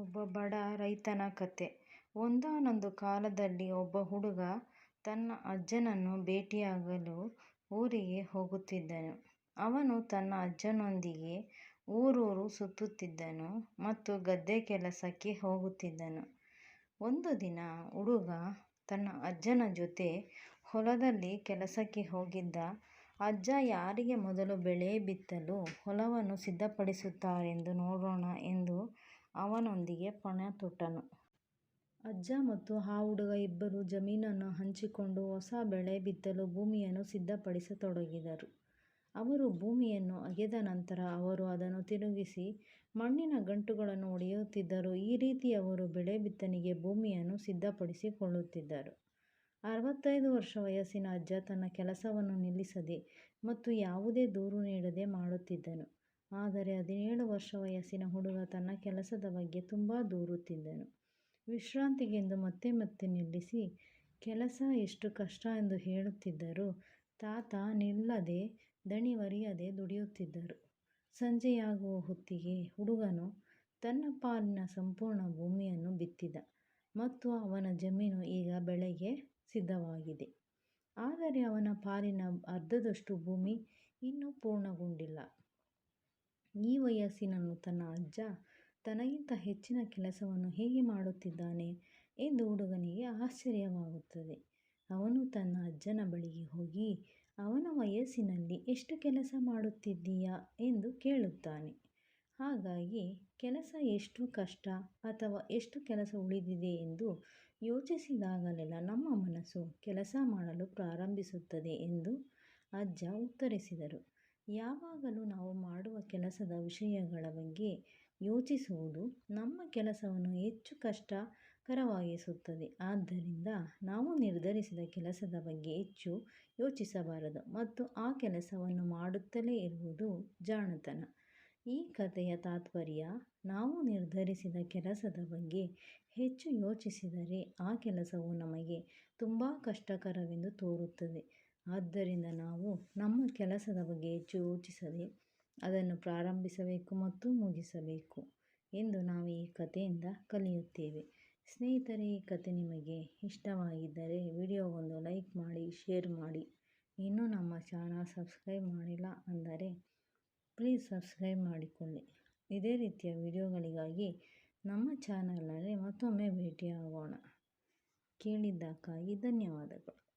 ಒಬ್ಬ ಬಡ ರೈತನ ಕಥೆ ಒಂದಾನೊಂದು ಕಾಲದಲ್ಲಿ ಒಬ್ಬ ಹುಡುಗ ತನ್ನ ಅಜ್ಜನನ್ನು ಭೇಟಿಯಾಗಲು ಊರಿಗೆ ಹೋಗುತ್ತಿದ್ದನು. ಅವನು ತನ್ನ ಅಜ್ಜನೊಂದಿಗೆ ಊರೂರು ಸುತ್ತುತ್ತಿದ್ದನು ಮತ್ತು ಗದ್ದೆ ಕೆಲಸಕ್ಕೆ ಹೋಗುತ್ತಿದ್ದನು. ಒಂದು ದಿನ ಹುಡುಗ ತನ್ನ ಅಜ್ಜನ ಜೊತೆ ಹೊಲದಲ್ಲಿ ಕೆಲಸಕ್ಕೆ ಹೋಗಿದ್ದ. ಅಜ್ಜ ಯಾರಿಗೆ ಮೊದಲು ಬೆಳೆ ಬಿತ್ತಲು ಹೊಲವನ್ನು ಸಿದ್ಧಪಡಿಸುತ್ತಾರೆಂದು ನೋಡೋಣ ಎಂದು ಅವನೊಂದಿಗೆ ಪಣ ತೊಟ್ಟನು. ಅಜ್ಜ ಮತ್ತು ಆ ಹುಡುಗ ಇಬ್ಬರೂ ಜಮೀನನ್ನು ಹಂಚಿಕೊಂಡು ಹೊಸ ಬೆಳೆ ಬಿತ್ತಲು ಭೂಮಿಯನ್ನು ಸಿದ್ಧಪಡಿಸತೊಡಗಿದರು. ಅವರು ಭೂಮಿಯನ್ನು ಅಗೆದ ನಂತರ ಅವರು ಅದನ್ನು ತಿರುಗಿಸಿ ಮಣ್ಣಿನ ಗಂಟುಗಳನ್ನು ಒಡೆಯುತ್ತಿದ್ದರು ಈ ರೀತಿ ಅವರು ಬೆಳೆ ಬಿತ್ತನೆಗೆ ಭೂಮಿಯನ್ನು ಸಿದ್ಧಪಡಿಸಿಕೊಳ್ಳುತ್ತಿದ್ದರು. ಅರವತ್ತೈದು ವರ್ಷ ವಯಸ್ಸಿನ ಅಜ್ಜ ತನ್ನ ಕೆಲಸವನ್ನು ನಿಲ್ಲಿಸದೆ ಮತ್ತು ಯಾವುದೇ ದೂರು ನೀಡದೆ ಮಾಡುತ್ತಿದ್ದನು. ಆದರೆ ಹದಿನೇಳು ವರ್ಷ ವಯಸ್ಸಿನ ಹುಡುಗ ತನ್ನ ಕೆಲಸದ ಬಗ್ಗೆ ತುಂಬ ದೂರುತ್ತಿದ್ದನು. ವಿಶ್ರಾಂತಿಗೆಂದು ಮತ್ತೆ ಮತ್ತೆ ನಿಲ್ಲಿಸಿ, ಕೆಲಸ ಎಷ್ಟು ಕಷ್ಟ ಎಂದು ಹೇಳುತ್ತಿದ್ದರು ತಾತ ನಿಲ್ಲದೆ ದಣಿವರಿಯದೆ ದುಡಿಯುತ್ತಿದ್ದರು. ಸಂಜೆಯಾಗುವ ಹೊತ್ತಿಗೆ ಹುಡುಗನು ತನ್ನ ಪಾಲಿನ ಸಂಪೂರ್ಣ ಭೂಮಿಯನ್ನು ಬಿತ್ತಿದ ಮತ್ತು ಅವನ ಜಮೀನು ಈಗ ಬೆಳೆಗೆ ಸಿದ್ಧವಾಗಿದೆ. ಆದರೆ ಅವನ ಪಾಲಿನ ಅರ್ಧದಷ್ಟು ಭೂಮಿ ಇನ್ನೂ ಪೂರ್ಣಗೊಂಡಿಲ್ಲ. ಈ ವಯಸ್ಸಿನಲ್ಲೂ ತನ್ನ ಅಜ್ಜ ತನಗಿಂತ ಹೆಚ್ಚಿನ ಕೆಲಸವನ್ನು ಹೇಗೆ ಮಾಡುತ್ತಿದ್ದಾನೆ ಎಂದು ಹುಡುಗನಿಗೆ ಆಶ್ಚರ್ಯವಾಗುತ್ತದೆ. ಅವನು ತನ್ನ ಅಜ್ಜನ ಬಳಿಗೆ ಹೋಗಿ, ಅವನ ವಯಸ್ಸಿನಲ್ಲಿ ಎಷ್ಟು ಕೆಲಸ ಮಾಡುತ್ತಿದ್ದೀಯಾ ಎಂದು ಕೇಳುತ್ತಾನೆ. ಹಾಗಾಗಿ ಕೆಲಸ ಎಷ್ಟು ಕಷ್ಟ ಅಥವಾ ಎಷ್ಟು ಕೆಲಸ ಉಳಿದಿದೆ ಎಂದು ಯೋಚಿಸಿದಾಗಲೆಲ್ಲ ನಮ್ಮ ಮನಸ್ಸು ಕೆಲಸ ಮಾಡಲು ಪ್ರಾರಂಭಿಸುತ್ತದೆ ಎಂದು ಅಜ್ಜ ಉತ್ತರಿಸಿದರು. ಯಾವಾಗಲೂ ನಾವು ಮಾಡುವ ಕೆಲಸದ ವಿಷಯಗಳ ಬಗ್ಗೆ ಯೋಚಿಸುವುದು ನಮ್ಮ ಕೆಲಸವನ್ನು ಹೆಚ್ಚು ಕಷ್ಟಕರವಾಗಿಸುತ್ತದೆ. ಆದ್ದರಿಂದ ನಾವು ನಿರ್ಧರಿಸಿದ ಕೆಲಸದ ಬಗ್ಗೆ ಹೆಚ್ಚು ಯೋಚಿಸಬಾರದು ಮತ್ತು ಆ ಕೆಲಸವನ್ನು ಮಾಡುತ್ತಲೇ ಇರುವುದು ಜಾಣತನ. ಈ ಕಥೆಯ ತಾತ್ಪರ್ಯ, ನಾವು ನಿರ್ಧರಿಸಿದ ಕೆಲಸದ ಬಗ್ಗೆ ಹೆಚ್ಚು ಯೋಚಿಸಿದರೆ ಆ ಕೆಲಸವು ನಮಗೆ ತುಂಬ ಕಷ್ಟಕರವೆಂದು ತೋರುತ್ತದೆ. ಆದ್ದರಿಂದ ನಾವು ನಮ್ಮ ಕೆಲಸದ ಬಗ್ಗೆ ಹೆಚ್ಚು ಯೋಚಿಸದೆ ಅದನ್ನು ಪ್ರಾರಂಭಿಸಬೇಕು ಮತ್ತು ಮುಗಿಸಬೇಕು ಎಂದು ನಾವು ಈ ಕಥೆಯಿಂದ ಕಲಿಯುತ್ತೇವೆ. ಸ್ನೇಹಿತರೆ, ಈ ಕಥೆ ನಿಮಗೆ ಇಷ್ಟವಾಗಿದ್ದರೆ ವಿಡಿಯೋಗೊಂದು ಲೈಕ್ ಮಾಡಿ, ಶೇರ್ ಮಾಡಿ. ಇನ್ನೂ ನಮ್ಮ ಚಾನಲ್ ಸಬ್ಸ್ಕ್ರೈಬ್ ಮಾಡಿಲ್ಲ ಅಂದರೆ ಪ್ಲೀಸ್ ಸಬ್ಸ್ಕ್ರೈಬ್ ಮಾಡಿಕೊಳ್ಳಿ. ಇದೇ ರೀತಿಯ ವಿಡಿಯೋಗಳಿಗಾಗಿ ನಮ್ಮ ಚಾನಲಲ್ಲಿ ಮತ್ತೊಮ್ಮೆ ಭೇಟಿಯಾಗೋಣ. ಕೇಳಿದ್ದಕ್ಕಾಗಿ ಧನ್ಯವಾದಗಳು.